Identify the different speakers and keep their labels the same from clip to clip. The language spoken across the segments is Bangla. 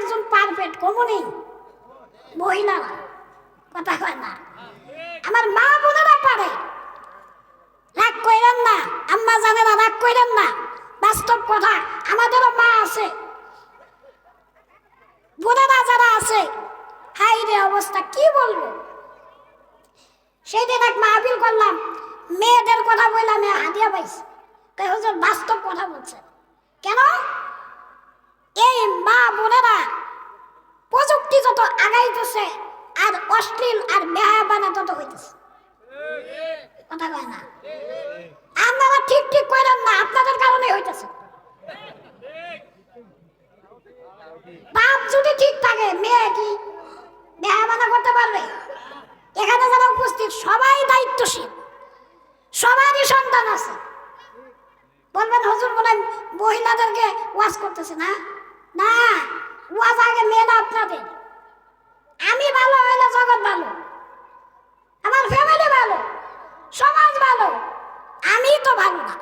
Speaker 1: একজন পারফেক্ট কমনি মহিলারা কথা কয় না। আমার মা বোনেরা পারে। রাগ কইরেন না। আম্মা জানেরা রাগ কইরেন না। বাস্তব কথা, আমাদেরও মা আছে। বোনেরা যারা আছে হাই রে অবস্থা, কি বলব? সেই দিন এক মাহফিল করলাম। মেয়েদের কথা বললাম হাতিয়া পাইছে। তাই বাস্তব কথা বলছে কেন এই মা বোনেরা প্রযুক্তি যত আগাইতেছে আর অশ্লীল আর বেহাবানা তত হইতেছে। কথা কয় না? আপনারা ঠিক ঠিক করেন না, আপনাদের কারণে হইতেছে। বাপ যদি ঠিক থাকে, মেয়ে কি বেহাবানা করতে পারবে? এখানে যারা উপস্থিত, সবাই দায়িত্বশীল। সবারই সন্তান আছে। বলবেন, হুজুর বলেন, মহিলাদেরকে ওয়াজ করতেছে না? না, ওয়াজ আগে মেয়েরা আপনাদের। আমি ভালো হইলে জগৎ ভালো? আমার ফ্যামিলি ভালো, সমাজ ভালো, আমি তো ভালো না।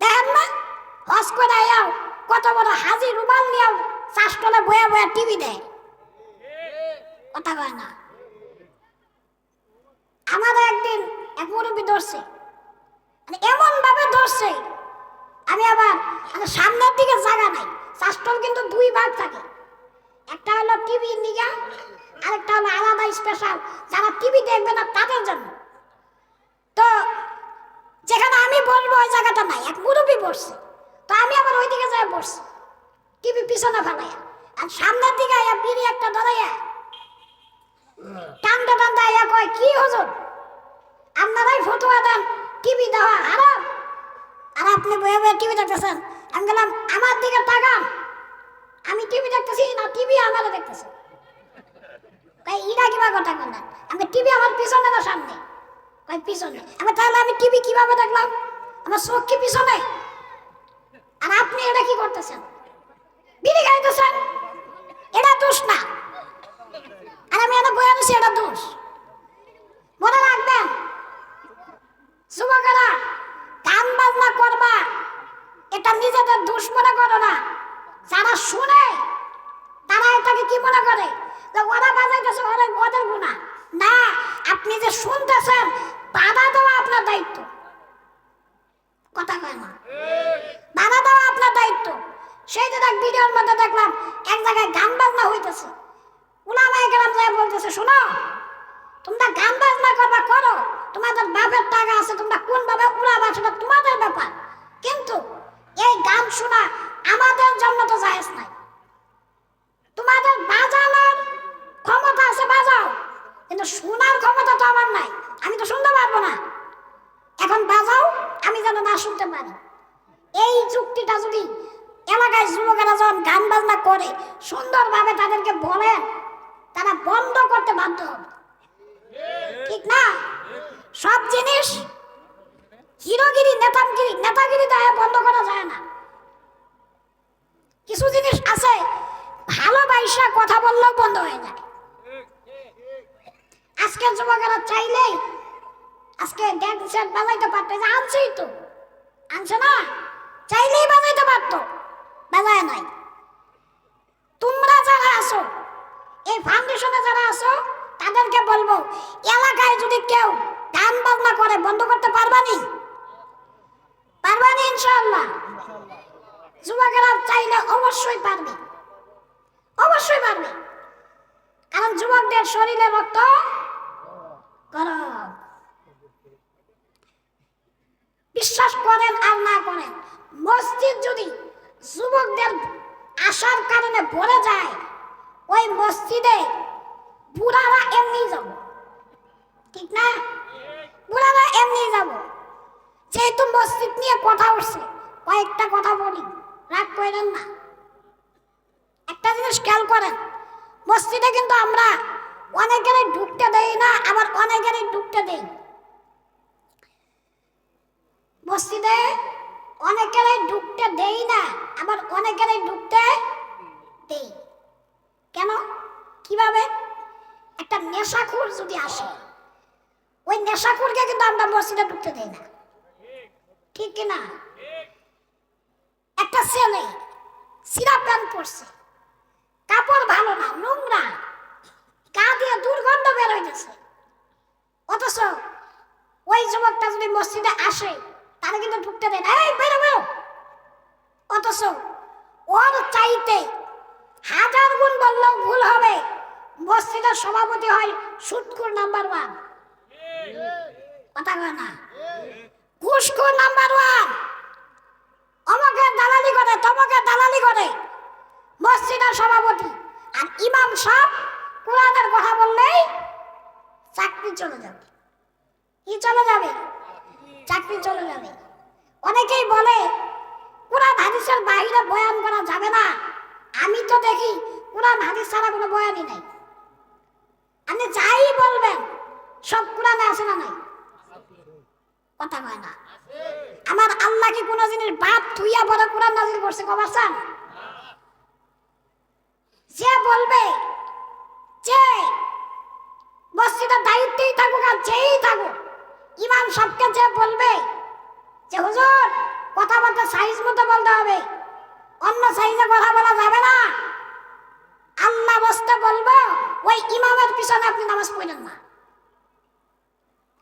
Speaker 1: দেখেন না, হস করে আয়াও কত বড় হাজি রুমাল নিয়েও চাষটলে বয়া বয়া টিভি দেয়। কথা কয় না। আমার একদিন এক মুরব্বী ধরছে। মানে এমন ভাবে ধরছে, আমি আবার মানে সামনের দিকে জায়গা নাই। চাষটল কিন্তু দুই ভাগ থাকে। একটা হলো টিভি নিগা আরেকটা হলো আলাদা স্পেশাল যারা টিভি দেখবে না, তাদের জন্য। তো যেখানে আমি বলব, ওই জায়গাটা নাই। এক মুরব্বী বসছে। তো আমি আবার ওই দিকে যাই বসছি। টিভি পিছনে ফেলাইয়া আর সামনের দিকে আয়া বিড়ি একটা ধরাইয়া টানটা টানটা আয়া কয়, কি হজুর? আপনারাই ফটোয়া দেন টিভি দেওয়া হারাম? আর আপনি বয়ে বয়ে টিভি দেখতেছেন। আমি গেলাম আমার দিকে তাকান। আমি টিভি দেখতেছি, না, টিভি আমার দেখতেছে। ইরা কিবা কথা কেন আমি টিভি আমার পিছনে না সামনে? কয়, পিছনে। আমি তাহলে আমি টিভি কীভাবে দেখলাম? আমার চোখ কি পিছনে? আর আপনি এটা কি করতেছেন? বিড়ি খাইতেছেন? এটা দোষ না। আর আমি এটা বয়ে আছি এটা দোষ মনে রাখবেন যুবকেরা গান বাজনা করবা এটা নিজেদের দোষ মনে করো না যারা শুনে তারা এটাকে কি মনে করে যে ওরা বাজাইতেছে ওরা ওদের গুণা না আপনি যে শুনতেছেন বাধা দেওয়া আপনার দায়িত্ব কথা কয় না বাধা দেওয়া আপনার দায়িত্ব সেই দিন এক ভিডিওর মধ্যে দেখলাম এক জায়গায় গান বাজনা হইতেছে উলামায়ে গেলাম যায় বলতেছে শোনো। তোমরা গান বাজনা করবা, করো। তোমাদের বাপের টাকা আছে, তোমরা কোন ভাবে উড়াবা, সেটা তোমাদের ব্যাপার। কিন্তু এই গান শোনা আমাদের জন্য তো জায়েজ নাই। তোমাদের বাজানোর ক্ষমতা আছে, বাজাও। কিন্তু শোনার ক্ষমতা তো আমার নাই। আমি তো শুনতে পারব না। এখন বাজাও, আমি যেন না শুনতে পারি। এই চুক্তিটা যদি এলাকায় যুবকেরা যখন গান বাজনা করে, সুন্দরভাবে তাদেরকে বলেন তারা বন্ধ করতে বাধ্য হবে। ঠিক না? সব জিনিস হিরোগিরি, নেতাগিরি নেতাগিরি দেয় বন্ধ করা যায় না। কিছু জিনিস আছে ভালোবাসা কথা বললেও বন্ধ হয়ে যায়। আজকের যুবকেরা চাইলেই আজকে ড্যান্স সেট বাজাইতে পারতো। আনছেই তো। আনছে না? চাইলেই বাজাইতে পারতো। বাজায় নাই তোমরা যারা আছো এই ফাউন্ডেশনে যারা আছো তাদেরকে বলব? এলাকায় যদি কেউ গান বাজনা করে, বন্ধ করতে পারবানি? পারবানি ইনশাআল্লাহ। যুবকেরা চাইলে অবশ্যই পারবে। অবশ্যই পারবে। কারণ যুবকদের শরীরে রক্ত গরম। বিশ্বাস করেন আর না করেন, মসজিদ যদি যুবকদের আসার কারণে ভরে যায়, ওই মসজিদে বুড়ারা এমনি যাব। ঠিক না? বুড়ারা এমনি যাব। যেহেতু মসজিদ নিয়ে কথা উঠছে, কয়েকটা কথা বলি, রাগ করেন না। একটা জিনিস খেয়াল করেন, মসজিদে কিন্তু আমরা অনেকেরই ঢুকতে দেই না, আবার অনেকেরই ঢুকতে দেই। মসজিদে অনেকেরই ঢুকতে দেই না, আবার অনেকেরই ঢুকতে দেই। কেন? কীভাবে? একটা নেশাখোর যদি আসে, ওই নেশাখোরকে কিন্তু আমরা মসজিদে ঢুকতে দেই না। ঠিক কিনা? একটা ছেলে সিরা পড়ছে কাপড় ভালো না, নোংরা, গা দিয়ে দুর্গন্ধ বের হইতেছে। অথচ ওই যুবকটা যদি মসজিদে আসে তাহলে কিন্তু ঢুকতে দেয় না। এই, বেরো বেরো। অথচ ওর চাইতে হাজার গুণ বললেও ভুল হবে। মসজিদের সভাপতি হয় সুৎকুর নাম্বার ওয়ান। কথা কয় না? ঘুষখোর নাম্বার ওয়ান। অমকে দালালি করে, তমকে দালালি করে। মসজিদের সভাপতি। আর ইমাম সব কোরআনের কথা বললেই চাকরি চলে যাবে। কি চলে যাবে? চাকরি চলে যাবে। অনেকেই বলে, কোরআন হাদিসের বাইরে বয়ান করা যাবে না। আমি তো দেখি কোরআন হাদিস ছাড়া কোনো বয়ানই নাই। আপনি যাই বলবেন, সব কোরআনে আছে না নাই? কথা কয় না। আমার আল্লাহ কি কোনো জিনিস বাদ থুইয়া বড় কোরআন নাজিল করছে কবার চান? যে বলবে, যে মসজিদের দায়িত্বেই থাকুক আর যেই থাকুক, ইমাম সবকে যে বলবে, যে হুজুর কথাবার্তা সাইজ মতো বলতে হবে, অন্য সাইজে কথা বলা যাবে না। আল্লাহ বসতে বলব, ওই ইমামের পিছনে আপনি নামাজ পড়েন না।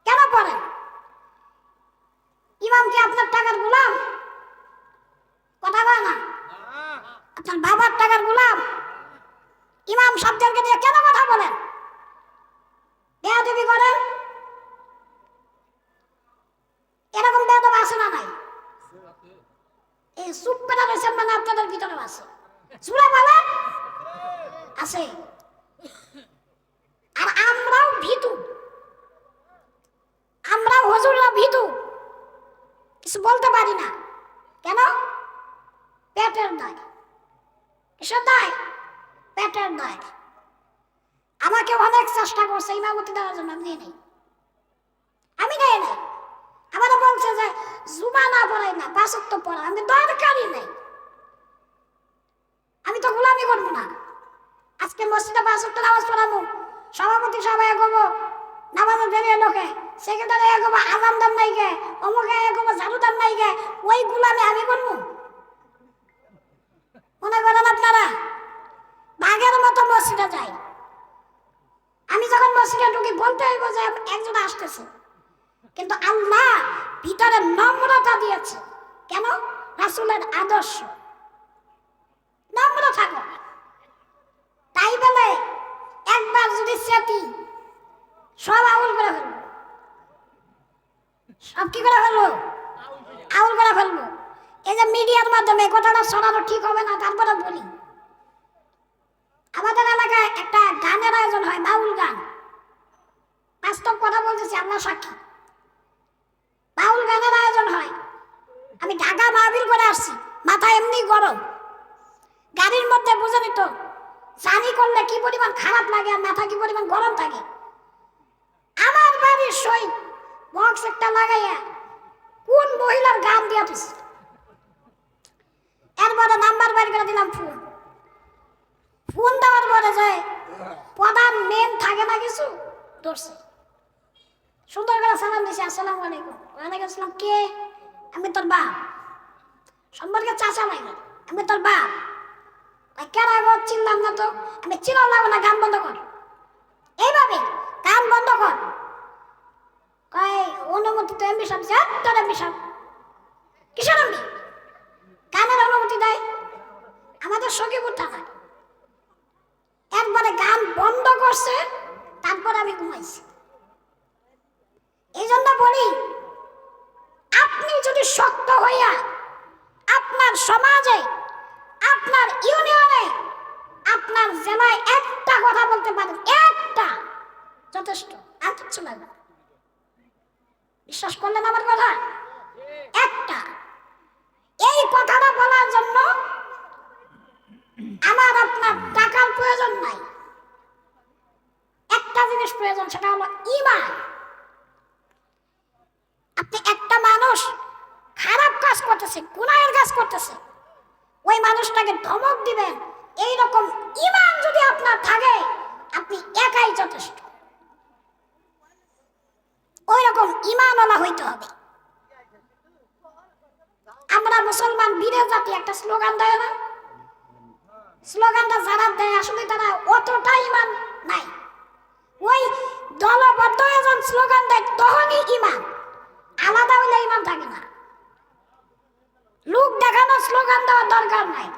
Speaker 1: কেন পড়েন? ইমাম কি আপনার টাকার গোলাম? কথা বলে না? আপনার বাবার টাকার গোলাম? ইমাম শব্দকে দিয়ে কেন কথা বলেন? বেয়াদবি করেন? এরকম বেয়াদব আছে না নাই? এই পেটা রয়েছেন মানে আপনাদের ভিতরে আছে। চুরা বলেন আছে। আর আমরাও ভীতু। আমরাও হজুররা ভীতু। কিছু বলতে পারি না। কেন? পেটের দায়। কিসের দায়? পেটের দায়। আমাকে অনেক চেষ্টা করছে ইমামতি দেওয়ার জন্য, আমি নেই। আমি নেই নাই আমার বলছে যে, জুমা না পড়াই না বাসক তো পড়া। আমি দরকারই নেই। আমি তো গোলামি করব না। আজকে মসজিদে বাসক তো নামাজ পড়াবো। সভাপতি সবাই এগোবো। নামাজে বেরিয়ে লোকে, সেক্রেটারি এগোবো নাই গে অমুকে এগোবো নাই গে ওই গোলামি আমি করব। মনে করেন আপনারা? বাঘের মতো মসজিদে যাই। আমি যখন মসজিদে ঢুকি, বলতে হইব যে একজন আসতেছে। কিন্তু আল্লাহ ভিতরে নম্রতা দিয়েছে। কেন? রাসুলের আদর্শ নম্র থাকো তাই বলে একবার যদি সেটি, সব আউল করে ফেলব। সব কি করে ফেলব? আউল করে ফেলব। এই যে মিডিয়ার মাধ্যমে কথাটা শোনানো ঠিক হবে না, তারপরে বলি। আমাদের এলাকায় একটা গানের আয়োজন হয়, বাউল গান। বাস্তব কথা বলতেছি, আমরা সাক্ষী। বাউল গানের আয়োজন হয়। আমি ঢাকা মাহবিল করে আসছি, মাথা এমনি গরম। গাড়ির মধ্যে বুঝে নিত কি পরিমাণ খারাপ লাগে আর মাথা কি পরিমাণ গরম থাকে? আমার বাড়ির সই বক্স একটা লাগাইয়া কোন মহিলার গান দিয়া দিছে? এরপরে নাম্বার বের করে দিলাম ফোন ফোন দেওয়ার পরে যে প্রধান মেন থাকে না কিছু, ধরছে। সুন্দর করে সালাম দিছে, আসসালামু আলাইকুম। ওয়ালাইকুম আসসালাম কে? আমি তোর বাপ। সম্পর্কে চাচা লাগে আমি তোর বাপ। কেন আগো চিনলাম না তো। আমি চিনলাম না, গান বন্ধ কর। এইভাবে গান বন্ধ কর। কয় অনুমতি তো এমবি সব যা তোর এমবি সব কিসের এমবি গানের অনুমতি দেয় আমাদের সখীপুর থানা একবারে গান বন্ধ করছে তারপর আমি ঘুমাইছি এই জন্য বলি আপনি যদি শক্ত হইয়া আপনার সমাজে আপনার ইউনিয়নে আপনার জেলায় একটা কথা বলতে পারেন একটা যথেষ্ট আর কিচ্ছু লাগবে না। বিশ্বাস করলেন আমার কথা একটা এই কথাটা বলার জন্য আমার আপনার টাকার প্রয়োজন নাই একটা জিনিস প্রয়োজন সেটা হলো ইমান আপনি একটা মানুষ খারাপ কাজ করতেছে গুনাহের কাজ করতেছে। ওই মানুষটাকে ধমক দিবেন। এই রকম ইমান যদি আপনার থাকে, আপনি একাই যথেষ্ট। ওই রকম ইমানওয়ালা হইতে হবে। আমরা মুসলমান বীরের জাতি, একটা স্লোগান দেয় না? স্লোগানটা যারা দেয়, আসলে তারা অতটা ইমান নাই। ওই দলবদ্ধ একজন স্লোগান দেয়, তখনই ইমান। আলাদা হইলে ইমান থাকে না। লোক দেখানো স্লোগান দেওয়ার দরকার নাই।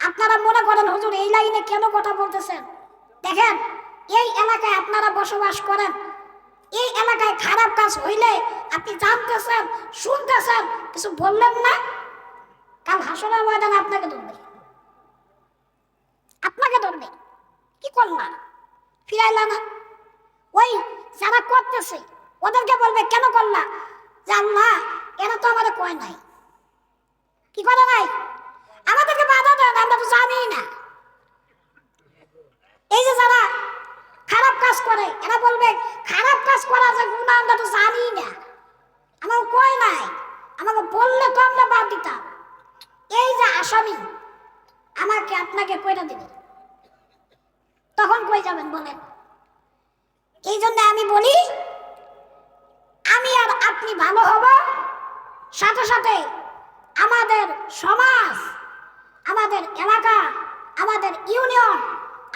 Speaker 1: আপনারা মনে করেন, হুজুর, এই লাইনে কেন কথা বলতেছেন? দেখেন, এই এলাকায় আপনারা বসবাস করেন। এই এলাকায় খারাপ কাজ হইলে আপনি জানতেছেন, শুনতেছেন, কিছু বললেন না? কাল হাসনের ময়দানে আপনাকে ধরবে। আপনাকে ধরবে। কি করলা ফিরাইলা না? ওই যারা করতেছে, ওদেরকে বলবে, কেন করলা? যে এরা তো আমাদের কয় নাই? কি করে নাই? আমাদেরকে বাধা দেন, আমরা তো জানি না। এই যে যারা খারাপ কাজ করে, এরা বলবে, খারাপ কাজ করা যে গুণা আমরা তো জানি না। আমাকে কয় নাই? আমাকে বললে তো আমরা বাদ দিতাম। এই যে আসামি, আমাকে আপনাকে কইরা দিবে? তখন কই যাবেন বলেন? এই জন্য আমি বলি আপনি ভালো হব। সাথে সাথে আমাদের সমাজ, আমাদের এলাকা, আমাদের ইউনিয়ন,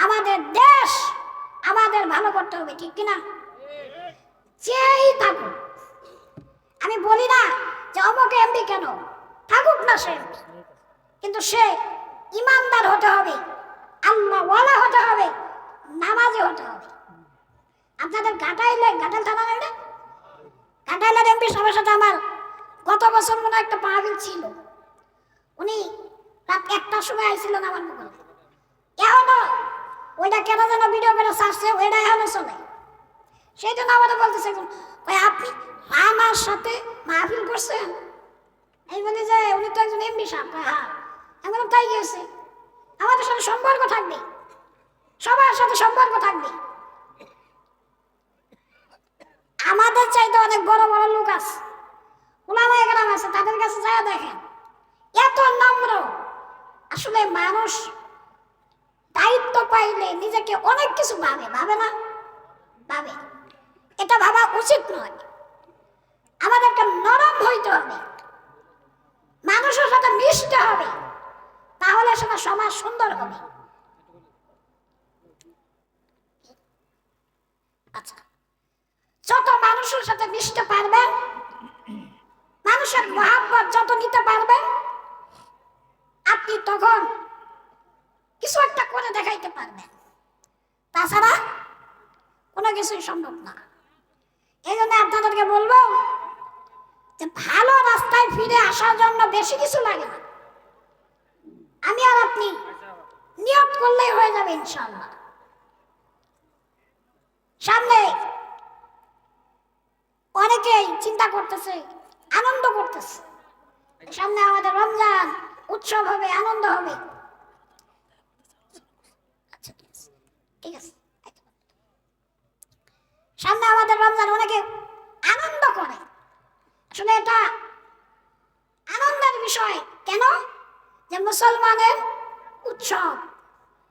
Speaker 1: আমাদের দেশ, আমাদের ভালো করতে হবে, ঠিক কিনা? যেই থাকুক। আমি বলি না যে অমুক এমপি কেন, থাকুক না সে। কিন্তু সে ইমানদার হতে হবে আল্লাহ ওয়ালা হতে হবে, নামাজি হতে হবে। আপনাদের ঘাটাইলে, ঘাটাল থানা না ঘাটাইলের এমপি সাথে আমার গত বছর মনে একটা মাহবিল ছিল। উনি রাত একটার সময় আইছিলেন আমার মুখে এখনও ওইটা কেন যেন ভিডিও করে ছাড়ছে ওইটা এখনও চলে। সেই জন্য আমাদের বলতেছে এখন ওই আপনি আমার সাথে মাহফিল করছেন? এই বলে যে উনি তো একজন এমপি সাহেব। হ্যাঁ। বললাম, তাই গেছে আমাদের সাথে সম্পর্ক থাকবে। সবার সাথে সম্পর্ক থাকবে। আমাদের চাইতে অনেক বড় বড় লোক আছে। ওলামা একরাম আছে, তাদের কাছে যায় দেখেন। এত নম্র। আসলে মানুষ দায়িত্ব পাইলে নিজেকে অনেক কিছু ভাবে ভাবে না? ভাবে। এটা ভাবা উচিত নয়। আমাদেরকে নরম হইতে হবে। মানুষের সাথে মিশতে হবে। তাহলে সেটা সমাজ সুন্দর হবে। আচ্ছা। যত মানুষের সাথে মিশতে পারবেন মানুষের মহাব্বত যত নিতে পারবেন আপনি তখন কিছু একটা করে দেখাইতে পারবেন। তাছাড়া কোনো কিছুই সম্ভব না। এই জন্য আপনাদেরকে বলব যে, ভালো রাস্তায় ফিরে আসার জন্য বেশি কিছু লাগে না। আমি আর আপনি নিয়ত করলেই হয়ে যাবে ইনশাল্লাহ সামনে অনেকেই চিন্তা করতেছে আনন্দ করতেছে। সামনে আমাদের রমজান উৎসব হবে আনন্দ হবে। আচ্ছা ঠিক আছে সামনে আমাদের রমজান অনেকে আনন্দ করে। আসলে এটা আনন্দের বিষয়। কেন? যে মুসলমানের উৎসব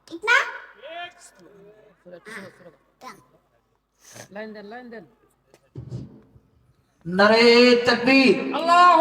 Speaker 1: ঠিক না?
Speaker 2: লাইন দেন। লাইন দেন।
Speaker 3: নারে তকবীর।
Speaker 2: আল্লাহ